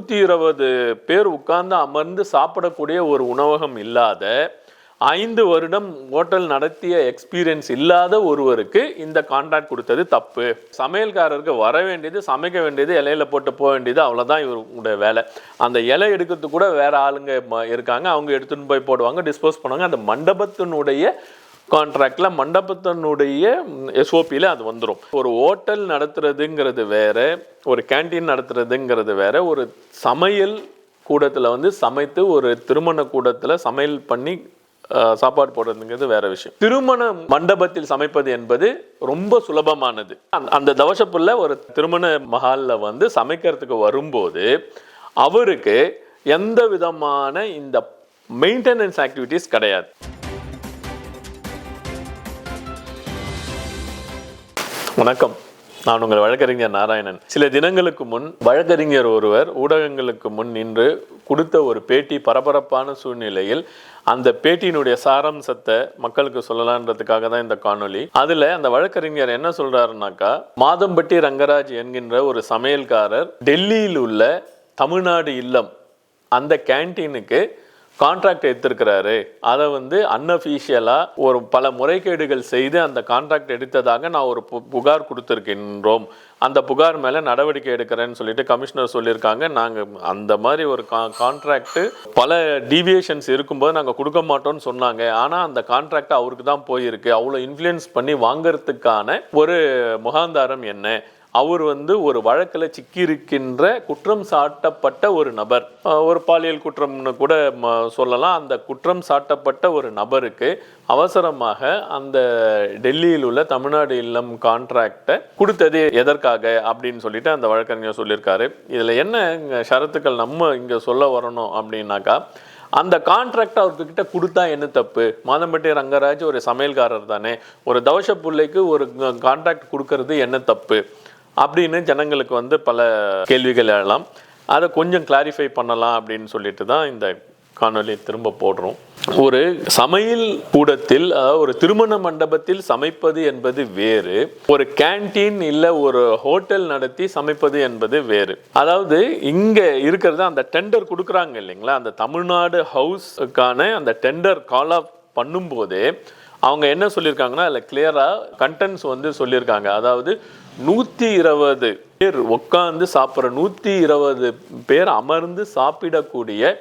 நூற்றி இருபது பேர் உட்கார்ந்து அமர்ந்து சாப்பிடக்கூடிய ஒரு உணவகம் இல்லாத ஐந்து வருடம் ஹோட்டல் நடத்திய எக்ஸ்பீரியன்ஸ் இல்லாத ஒருவருக்கு இந்த கான்ட்ராக்ட் கொடுத்தது தப்பு. சமையல்காரருக்கு வர வேண்டியது சமைக்க வேண்டியது இலையில போட்டு போக வேண்டியது அவ்வளோதான் இவருடைய வேலை. அந்த இலை எடுக்கிறதுக்கு கூட வேற ஆளுங்க ம- இருக்காங்க. அவங்க எடுத்துன்னு போய் போடுவாங்க டிஸ்போஸ் பண்ணுவாங்க. அந்த மண்டபத்தினுடைய கான்ட்ராக்டில் மண்டபத்தினுடைய எஸ்ஓபியில் அது வந்துடும் ஒரு ஹோட்டல் நடத்துறதுங்கிறது வேற ஒரு கேண்டீன் நடத்துறதுங்கிறது வேற ஒரு சமையல் கூடத்தில் வந்து சமைத்து ஒரு திருமண கூடத்தில் சமையல் பண்ணி சாப்பாடு போடுறதுங்கிறது வேற விஷயம். திருமண மண்டபத்தில் சமைப்பது என்பது ரொம்ப சுலபமானது. அந்த- அந்த தவசப்புள்ள ஒரு திருமண மகாலில் வந்து சமைக்கிறதுக்கு வரும்போது அவருக்கு எந்த விதமான இந்த மெயின்டெனன்ஸ் ஆக்டிவிட்டீஸ் கிடையாது. வணக்கம். நான் உங்கள் வழக்கறிஞர் நாராயணன். சில தினங்களுக்கு முன் வழக்கறிஞர் ஒருவர் ஊடகங்களுக்கு முன் நின்று கொடுத்த ஒரு பேட்டி பரபரப்பான சூழ்நிலையில் அந்த பேட்டியினுடைய சாராம்சத்தை மக்களுக்கு சொல்லலான்றதுக்காக தான் இந்த காணொளி. அதில் அந்த வழக்கறிஞர் என்ன சொல்கிறாருனாக்கா மாதம்பட்டி ரங்கராஜ் என்கின்ற ஒரு சமையல்காரர் டெல்லியில் உள்ள தமிழ்நாடு இல்லம் அந்த கேண்டீனுக்கு கான்ட்ராக்ட் எடுத்திருக்கிறாரு. அதை வந்து அன்அஃபீஷியலாக ஒரு பல முறைகேடுகள் செய்து அந்த கான்ட்ராக்ட் எடுத்ததாக நான் ஒரு பு- புகார் கொடுத்துருக்கின்றோம். அந்த புகார் மேலே நடவடிக்கை எடுக்கிறேன்னு சொல்லிட்டு கமிஷனர் சொல்லியிருக்காங்க. நாங்கள் அந்த மாதிரி ஒரு கா கான்ட்ராக்டு பல டீவியேஷன்ஸ் இருக்கும்போது நாங்கள் கொடுக்க மாட்டோம்னு சொன்னாங்க. ஆனால் அந்த கான்ட்ராக்ட் அவருக்கு தான் போயிருக்கு. அவ்வளோ இன்ஃப்ளூயன்ஸ் பண்ணி வாங்குறதுக்கான ஒரு முகாந்தாரம் என்ன? அவர் வந்து ஒரு வழக்கில் சிக்கியிருக்கின்ற குற்றம் சாட்டப்பட்ட ஒரு நபர். ஒரு பாலியல் குற்றம்னு கூட ம- சொல்லலாம். அந்த குற்றம் சாட்டப்பட்ட ஒரு நபருக்கு அவசரமாக அந்த டெல்லியில் உள்ள தமிழ்நாடு இல்லம் கான்ட்ராக்டை கொடுத்தது எதற்காக அப்படின்னு சொல்லிட்டு அந்த வழக்கறிஞர் சொல்லியிருக்காரு. இதில் என்ன ஷரத்துக்கள் நம்ம இங்கே சொல்ல வரணும் அப்படின்னாக்கா அந்த கான்ட்ராக்ட் அவர்கிட்ட கொடுத்தா என்ன தப்பு? மாதம்பட்டி ரங்கராஜ் ஒரு சமையல்காரர் தானே. ஒரு தவச பிள்ளைக்கு ஒரு கான்ட்ராக்ட் கொடுக்கறது என்ன தப்பு? அப்படின்னு ஜனங்களுக்கு வந்து பல கேள்விகள் எழலாம். அதை கொஞ்சம் கிளாரிஃபை பண்ணலாம் அப்படின்னு சொல்லிட்டு தான் இந்த காணொளி திரும்ப போடுறோம். ஒரு சமையல் கூடத்தில் அதாவது ஒரு திருமண மண்டபத்தில் சமைப்பது என்பது வேறு. ஒரு கேண்டீன் இல்ல ஒரு ஹோட்டல் நடத்தி சமைப்பது என்பது வேறு. அதாவது இங்க இருக்கிறது அந்த டெண்டர் கொடுக்குறாங்க இல்லைங்களா? அந்த தமிழ்நாடு ஹவுஸ்க்கான அந்த டெண்டர் கால் ஆஃப் பண்ணும்போதே அவங்க என்ன சொல்லியிருக்காங்கன்னா அதில் கிளியராக கண்டென்ட்ஸ் வந்து சொல்லியிருக்காங்க. அதாவது நூற்றி இருபது பேர் உட்காந்து சாப்பிட்ற நூற்றி இருபது பேர் அமர்ந்து சாப்பிடக்கூடிய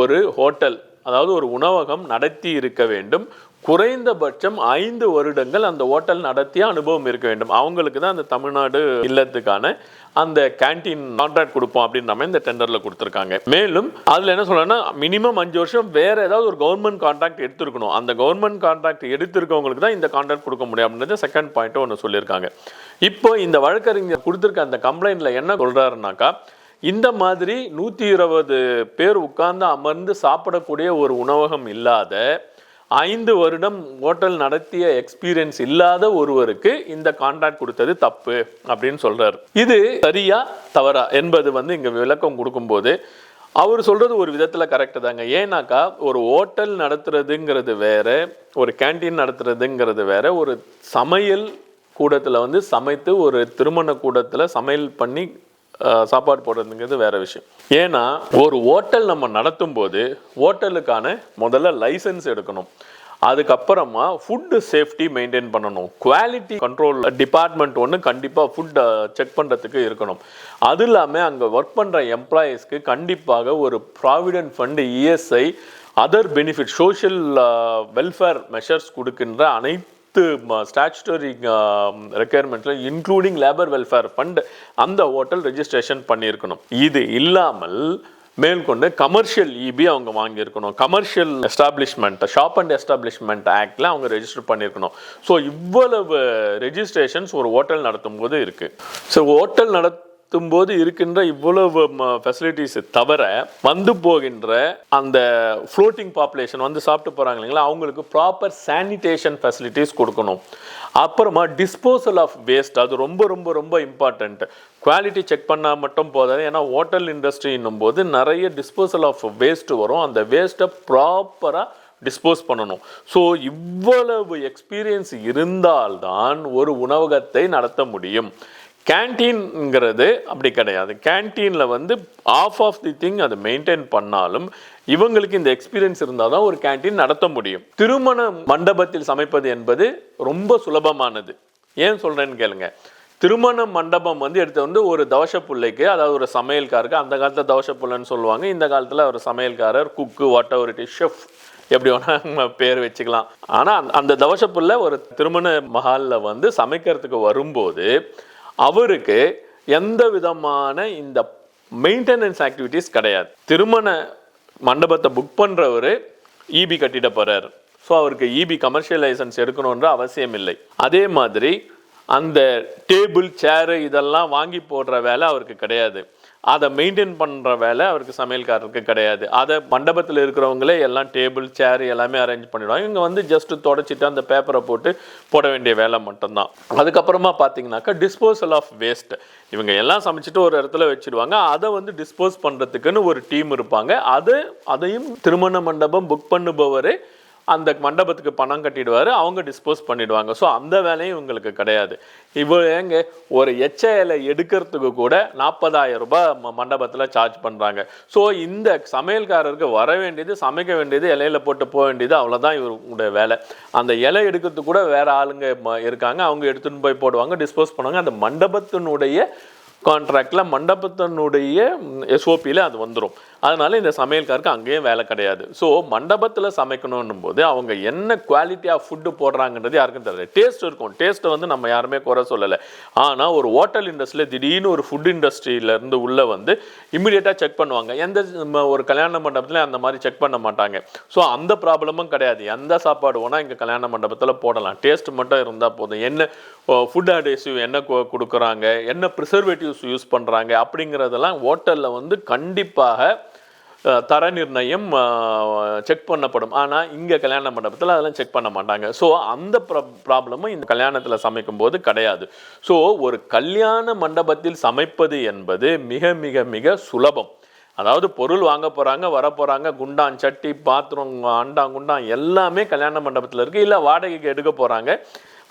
ஒரு ஹோட்டல் அதாவது ஒரு உணவகம் நடத்தி இருக்க வேண்டும். குறைந்தபட்சம் ஐந்து வருடங்கள் அந்த ஹோட்டல் நடத்திய அனுபவம் இருக்க வேண்டும். அவங்களுக்கு தான் அந்த தமிழ்நாடு இல்லத்துக்கான அந்த கேண்டீன் கான்ட்ராக்ட் கொடுப்போம் அப்படின்ற மாதிரி இந்த டெண்டரில் கொடுத்துருக்காங்க. மேலும் அதில் என்ன சொல்றேன்னா மினிமம் அஞ்சு வருஷம் வேற ஏதாவது ஒரு கவர்மெண்ட் கான்ட்ராக்ட் எடுத்திருக்கணும். அந்த கவர்மெண்ட் கான்ட்ராக்ட் எடுத்திருக்கவங்களுக்கு தான் இந்த கான்ட்ராக்ட் கொடுக்க முடியும் அப்படின்றது செகண்ட் பாயிண்ட் ஒன்று சொல்லியிருக்காங்க. இப்போ இந்த வழக்கறிஞர் கொடுத்துருக்க அந்த கம்ப்ளைண்ட்ல என்ன சொல்றாருனாக்கா இந்த மாதிரி நூற்றி இருபது பேர் உட்கார்ந்து அமர்ந்து சாப்பிடக்கூடிய ஒரு உணவகம் இல்லாத ஐந்து வருடம் ஹோட்டல் நடத்திய எக்ஸ்பீரியன்ஸ் இல்லாத ஒருவருக்கு இந்த கான்ட்ராக்ட் கொடுத்தது தப்பு அப்படின்னு சொல்றாரு. இது சரியா தவறா என்பது வந்து இங்க விளக்கம் கொடுக்கும்போது அவர் சொல்றது ஒரு விதத்துல கரெக்ட் தாங்க. ஏன்னாக்கா ஒரு ஹோட்டல் நடத்துறதுங்கிறது வேற ஒரு கேண்டீன் நடத்துறதுங்கிறது வேற ஒரு சமையல் கூடத்தில் வந்து சமைத்து ஒரு திருமண கூடத்தில் சமையல் பண்ணி சாப்பாடு போடுறதுங்கிறது வேற விஷயம். ஏன்னா ஒரு ஹோட்டல் நம்ம நடத்தும் போது ஹோட்டலுக்கான முதல்ல லைசன்ஸ் எடுக்கணும். அதுக்கப்புறமா ஃபுட்டு சேஃப்டி மெயின்டைன் பண்ணணும். குவாலிட்டி கண்ட்ரோல் டிபார்ட்மெண்ட் ஒன்று கண்டிப்பாக ஃபுட் செக் பண்ணுறதுக்கு இருக்கணும். அது இல்லாமல் அங்கே ஒர்க் பண்ணுற எம்ப்ளாயீஸ்க்கு கண்டிப்பாக ஒரு provident fund ESI other benefit social welfare measures கொடுக்கின்ற அனைத்து ஸ்டாச்சுட்டரி ரெக்குயர்மெண்ட்ல இன்க்ளூடிங் லேபர் வெல்ஃபேர் ஃபண்ட் அந்த ஹோட்டல் ரெஜிஸ்ட்ரேஷன் பண்ணியிருக்கணும். இது இல்லாமல் மேற்கொண்டு கமர்ஷியல் இபி அவங்க வாங்கியிருக்கணும். Commercial establishment shop and establishment ஆக்டில் அவங்க ரெஜிஸ்டர் பண்ணியிருக்கணும். ஸோ இவ்வளவு ரெஜிஸ்ட்ரேஷன்ஸ் ஒரு ஹோட்டல் நடத்தும் போது இருக்குது ஸோ ஹோட்டல் நடத்தும் போது இருக்கின்ற இவ்வளவு ஃபெசிலிட்டிஸ் தவிர வந்து போகின்ற அந்த ஃப்ளோட்டிங் பாப்புலேஷன் வந்து சாப்பிட்டு போகிறாங்க இல்லைங்களா அவங்களுக்கு ப்ராப்பர் சானிடேஷன் ஃபெசிலிட்டிஸ் கொடுக்கணும். அப்புறமா டிஸ்போசல் ஆஃப் வேஸ்ட் அது ரொம்ப ரொம்ப ரொம்ப இம்பார்ட்டண்ட் குவாலிட்டி செக் பண்ணால் மட்டும் போதாது. ஏன்னா ஹோட்டல் இண்டஸ்ட்ரின்னும் போது நிறைய டிஸ்போசல் ஆஃப் வேஸ்ட் வரும். அந்த வேஸ்ட்டை ப்ராப்பராக டிஸ்போஸ் பண்ணணும். ஸோ இவ்வளவு எக்ஸ்பீரியன்ஸ் இருந்தால்தான் ஒரு உணவகத்தை நடத்த முடியும். கேன்டீன்ங்கிறது அப்படி கிடையாது. கேன்டீனில் வந்து ஆஃப் ஆஃப் தி திங் அதை மெயின்டைன் பண்ணாலும் இவங்களுக்கு இந்த எக்ஸ்பீரியன்ஸ் இருந்தால் தான் ஒரு கேன்டீன் நடத்த முடியும். திருமண மண்டபத்தில் சமைப்பது என்பது ரொம்ப சுலபமானது. ஏன் சொல்கிறேன்னு கேளுங்க. திருமண மண்டபம் வந்து எடுத்து வந்து ஒரு தவச பிள்ளைக்கு அதாவது ஒரு சமையல்காருக்கு அந்த காலத்தில் தவச புள்ளைன்னு சொல்லுவாங்க. இந்த காலத்தில் ஒரு சமையல்காரர் cook whatever it is chef எப்படி வேணா நம்ம பேர் வச்சுக்கலாம். ஆனால் அந்த தவச புள்ள ஒரு திருமண மஹாலில் வந்து சமைக்கிறதுக்கு வரும்போது அவருக்கு எந்த விதமான இந்த மெயின்டெனன்ஸ் ஆக்டிவிட்டீஸ் கிடையாது. திருமண மண்டபத்தை புக் பண்ணுறவர் இபி கட்டிட போகிறார் ஸோ அவருக்கு இபி கமர்ஷியல் லைசன்ஸ் எடுக்கணுன்ற அவசியம் இல்லை. அதே மாதிரி அந்த டேபிள் சேரு இதெல்லாம் வாங்கி போடுற வேலை அவருக்கு கிடையாது. அதை மெயின்டைன் பண்ணுற வேலை அவருக்கு சமையல்காரருக்கு கிடையாது. அதை மண்டபத்தில் இருக்கிறவங்களே எல்லாம் டேபிள் சேர் எல்லாமே அரேஞ்ச் பண்ணிவிடுவாங்க இங்கே வந்து ஜஸ்ட் தொடச்சிட்டு அந்த பேப்பரை போட்டு போட வேண்டிய வேலை மட்டும்தான். அதுக்கப்புறமா பார்த்தீங்கன்னாக்கா டிஸ்போசல் ஆஃப் வேஸ்ட் இவங்க எல்லாம் சமைச்சிட்டு ஒரு இடத்துல வச்சிடுவாங்க. அதை வந்து டிஸ்போஸ் பண்ணுறதுக்குன்னு ஒரு டீம் இருப்பாங்க. அது அதையும் திருமண மண்டபம் புக் பண்ணுபவரே அந்த மண்டபத்துக்கு பணம் கட்டிடுவார் அவங்க டிஸ்போஸ் பண்ணிடுவாங்க. ஸோ அந்த வேலையும் இவங்களுக்கு கிடையாது. இவ்வளோ ஏங்க ஒரு எச்சையலை இலை எடுக்கிறதுக்கு கூட நாற்பதாயிரம் ரூபாய் ம- மண்டபத்தில் சார்ஜ் பண்ணுறாங்க ஸோ இந்த சமையல்காரருக்கு வர வேண்டியது சமைக்க வேண்டியது இலையில போட்டு போக வேண்டியது அவ்வளோதான் இவருடைய வேலை. அந்த இலை எடுக்கிறதுக்கு கூட வேறு ஆளுங்க ம- இருக்காங்க. அவங்க எடுத்துன்னு போய் போடுவாங்க டிஸ்போஸ் பண்ணுவாங்க. அந்த மண்டபத்தினுடைய கான்ட்ராக்டில் மண்டபத்தினுடைய எஸ்ஓபியில் அது வந்துடும் அதனால் இந்த சமையல்காருக்கு அங்கேயும் வேலை கிடையாது. ஸோ மண்டபத்தில் சமைக்கணும் போது அவங்க என்ன குவாலிட்டியாக ஃபுட்டு போடுறாங்கன்றது யாருக்கும் தெரியல டேஸ்ட் இருக்கும். டேஸ்ட்டை வந்து நம்ம யாருமே குறை சொல்லலை. ஆனால் ஒரு ஹோட்டல் இண்டஸ்ட்ரியில் திடீர்னு ஒரு ஃபுட் இண்டஸ்ட்ரியிலேருந்து உள்ளே வந்து இம்மிடியேட்டாக செக் பண்ணுவாங்க. எந்த நம்ம ஒரு கல்யாண மண்டபத்தில் அந்த மாதிரி செக் பண்ண மாட்டாங்க. ஸோ அந்த ப்ராப்ளமும் கிடையாது. எந்த சாப்பாடு வேணால் இங்கே கல்யாண மண்டபத்தில் போடலாம். டேஸ்ட் மட்டும் இருந்தால் போதும். என்ன ஃபுட் அடேசிவ் என்ன கொடுக்குறாங்க? என்ன ப்ரிசர்வேட்டிவ்ஸ் யூஸ் பண்ணுறாங்க அப்படிங்கிறதெல்லாம் ஹோட்டலில் வந்து கண்டிப்பாக தர நிர்ணயம் செக் பண்ணப்படும். ஆனால் இங்கே கல்யாண மண்டபத்தில் அதெல்லாம் செக் பண்ண மாட்டாங்க. ஸோ அந்த ப்ராப்ளமும் இந்த கல்யாணத்தில் சமைக்கும் போது கிடையாது. ஸோ ஒரு கல்யாண மண்டபத்தில் சமைப்பது என்பது மிக மிக மிக சுலபம். அதாவது பொருள் வாங்க போகிறாங்க வர போகிறாங்க குண்டான் சட்டி பாத்திரம் அண்டான் குண்டான் எல்லாமே கல்யாண மண்டபத்தில் இருக்குது இல்லை வாடகைக்கு எடுக்க போகிறாங்க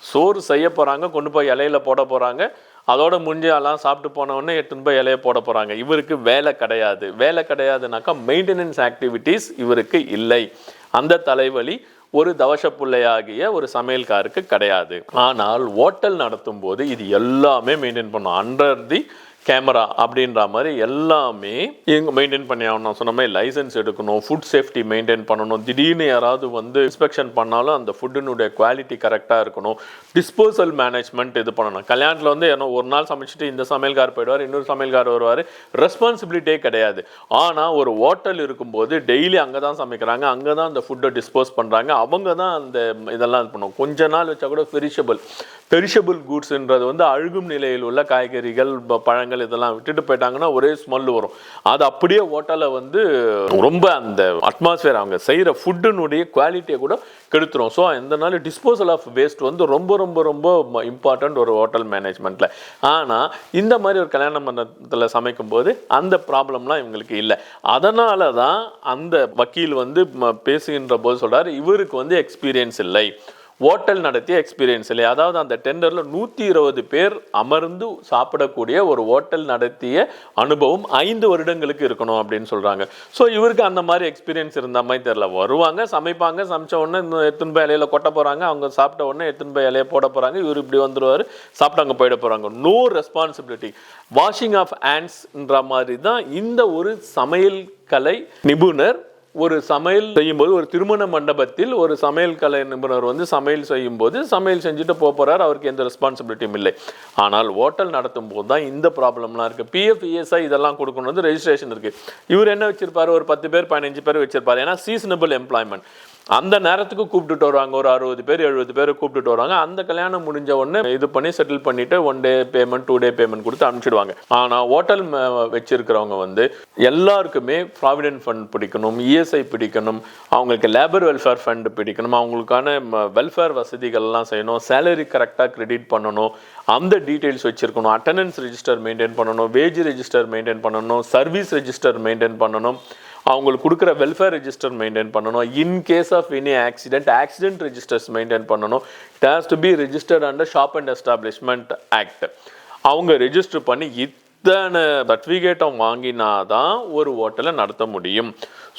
சோறு செய்ய போகிறாங்க கொண்டு போய் இலையில போட போகிறாங்க அதோட முடிஞ்சாலாம் சாப்பிட்டு போனவொடனே உடனே எடுத்துன்னு போய் போட போகிறாங்க இவருக்கு வேலை கிடையாது. வேலை கிடையாதுனாக்கா மெயின்டெனன்ஸ் ஆக்டிவிட்டீஸ் இவருக்கு இல்லை. அந்த தலைவலி ஒரு தவச பிள்ளையாகிய ஒரு சமையல்காருக்கு கிடையாது. ஆனால் ஓட்டல் நடத்தும் போது இது எல்லாமே மெயின்டைன் பண்ணும். அண்டர் தி கேமரா அப்படின்ற மாதிரி எல்லாமே இவங்க மெயின்டைன் பண்ணி ஆகணும். நான் சொன்ன மாதிரி லைசன்ஸ் எடுக்கணும் ஃபுட் சேஃப்டி மெயின்டைன் பண்ணணும். திடீர்னு யாராவது வந்து இன்ஸ்பெக்ஷன் பண்ணாலும் அந்த ஃபுட்டினுடைய குவாலிட்டி கரெக்டாக இருக்கணும். டிஸ்போசல் மேனேஜ்மெண்ட் இது பண்ணணும். கல்யாணத்தில் வந்து ஏன்னா ஒரு நாள் சமைச்சிட்டு இந்த சமையல்கார் போயிடுவார் இன்னொரு சமையல்கார் வருவார். ரெஸ்பான்சிபிலிட்டியே கிடையாது. ஆனால் ஒரு ஹோட்டல் இருக்கும்போது டெய்லி அங்கே தான் சமைக்கிறாங்க அங்கே தான் அந்த ஃபுட்டை டிஸ்போஸ் பண்ணுறாங்க அவங்க தான் அந்த இதெல்லாம் இது பண்ணுவோம் கொஞ்ச நாள் வச்சா கூட பெரிஷபிள் பெரிஷபிள் கூட்ஸ்ன்றது வந்து அழுகும் நிலையில் உள்ள காய்கறிகள் ப- பழங்கள் இதெல்லாம் விட்டுட்டு போயிட்டாங்கன்னா ஒரே ஸ்மெல் வரும். அது அப்படியே ஹோட்டலில் வந்து ரொம்ப அந்த அட்மாஸ்ஃபியர் அவங்க செய்கிற ஃபுட்டுனுடைய குவாலிட்டியை கூட கெடுத்துரும். ஸோ இதனால நாள் டிஸ்போசல் ஆஃப் வேஸ்ட் வந்து ரொம்ப ரொம்ப ரொம்ப இம்பார்ட்டண்ட் ஒரு ஹோட்டல் மேனேஜ்மெண்ட்டில் ஆனால் இந்த மாதிரி ஒரு கல்யாண மண்டபத்தில் சமைக்கும் போது அந்த ப்ராப்ளம்லாம் இவங்களுக்கு இல்லை. அதனால தான் அந்த வக்கீல் வந்து பேசுகின்ற போது சொல்கிறார் இவருக்கு வந்து எக்ஸ்பீரியன்ஸ் இல்லை. ஹோட்டல் நடத்திய எக்ஸ்பீரியன்ஸ் இல்லை அதாவது அந்த டெண்டரில் நூற்றி இருபது பேர் அமர்ந்து சாப்பிடக்கூடிய ஒரு ஹோட்டல் நடத்திய அனுபவம் ஐந்து வருடங்களுக்கு இருக்கணும் அப்படின்னு சொல்கிறாங்க ஸோ இவருக்கு அந்த மாதிரி எக்ஸ்பீரியன்ஸ் இருந்த மாதிரி தெரில வருவாங்க சமைப்பாங்க சமைச்ச உடனே இந்த எடுத்துன்னு போய் இலையில கொட்ட போகிறாங்க அவங்க சாப்பிட்ட உடனே எத்தனை போய் இலையை போட போகிறாங்க இவர் இப்படி வந்துடுவார் சாப்பிட்டு அங்கே போயிட போகிறாங்க நோ ரெஸ்பான்சிபிலிட்டி வாஷிங் ஆஃப் ஹேண்ட்ஸ்ன்ற மாதிரி தான் இந்த ஒரு சமையல் கலை நிபுணர் ஒரு சமையல் செய்யும்போது ஒரு திருமண மண்டபத்தில் ஒரு சமையல் கலை நிபுணர் வந்து சமையல் செய்யும்போது சமையல் செஞ்சுட்டு போக போறார். அவருக்கு எந்த ரெஸ்பான்சிபிலிட்டியும் இல்லை. ஆனால் ஹோட்டல் நடத்தும் போது தான் இந்த ப்ராப்ளம்லாம் இருக்குது பிஎஃப் இஎஸ்ஐ இதெல்லாம் கொடுக்கணும் வந்து ரெஜிஸ்ட்ரேஷன் இருக்குது இவர் என்ன வச்சிருப்பாரு? ஒரு பத்து பேர் பதினஞ்சு பேர் வச்சிருப்பார். ஏன்னா சீசனபிள் எம்ப்ளாய்மெண்ட் அந்த நேரத்துக்கு கூப்பிட்டுட்டு வருவாங்க. ஒரு அறுபது பேர் எழுபது பேர் கூப்பிட்டுட்டு வருவாங்க. அந்த கல்யாணம் முடிஞ்ச உடனே இது பண்ணி செட்டில் பண்ணிட்டு one day payment two day payment கொடுத்து அனுப்பிச்சிடுவாங்க. ஆனால் ஹோட்டல் வச்சிருக்கிறவங்க வந்து எல்லாருக்குமே ப்ராவிடென்ட் ஃபண்ட் பிடிக்கணும் இஎஸ்ஐ பிடிக்கணும் அவங்களுக்கு லேபர் வெல்ஃபேர் ஃபண்ட் பிடிக்கணும் அவங்களுக்கான வெல்ஃபேர் வசதிகள்லாம் செய்யணும் சேலரி கரெக்டாக கிரெடிட் பண்ணணும் அந்த டீட்டெயில்ஸ் வச்சிருக்கணும் அட்டண்டன்ஸ் ரெஜிஸ்டர் மெயின்டைன் பண்ணணும் வேஜ் ரெஜிஸ்டர் மெயின்டைன் பண்ணணும் சர்வீஸ் ரெஜிஸ்டர் மெயின்டைன் பண்ணணும். அவங்களுக்கு கொடுக்குற வெல்ஃபேர் ரெஜிஸ்டர் மெயின்டைன் பண்ணணும். In case of any accident accident registers maintain பண்ணணும். It has to be registered under shop and establishment act அவங்க register பண்ணி இத்தனை சர்ட்டிஃபிகேட்டும் வாங்கினா தான் ஒரு ஹோட்டலை நடத்த முடியும்.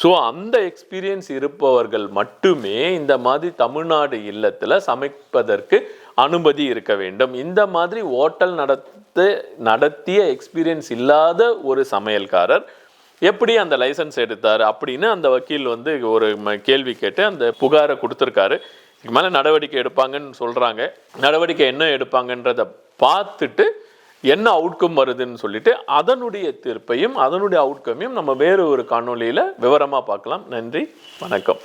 ஸோ அந்த எக்ஸ்பீரியன்ஸ் இருப்பவர்கள் மட்டுமே இந்த மாதிரி தமிழ்நாடு இல்லத்தில் சமைப்பதற்கு அனுமதி இருக்க வேண்டும். இந்த மாதிரி ஹோட்டல் நடத்த நடத்திய எக்ஸ்பீரியன்ஸ் இல்லாத ஒரு சமையல்காரர் எப்படி அந்த லைசன்ஸ் எடுத்தார் அப்படின்னு அந்த வக்கீல் வந்து ஒரு ம- கேள்வி கேட்டு அந்த புகாரை கொடுத்துருக்காரு. இதுக்கு மேலே நடவடிக்கை எடுப்பாங்கன்னு சொல்கிறாங்க நடவடிக்கை என்ன எடுப்பாங்கன்றத பார்த்துட்டு என்ன அவுட்கம் வருதுன்னு சொல்லிட்டு அதனுடைய தீர்ப்பையும் அதனுடைய அவுட்கமையும் நம்ம வேறு ஒரு காணொளியில் விவரமாக பார்க்கலாம். நன்றி வணக்கம்.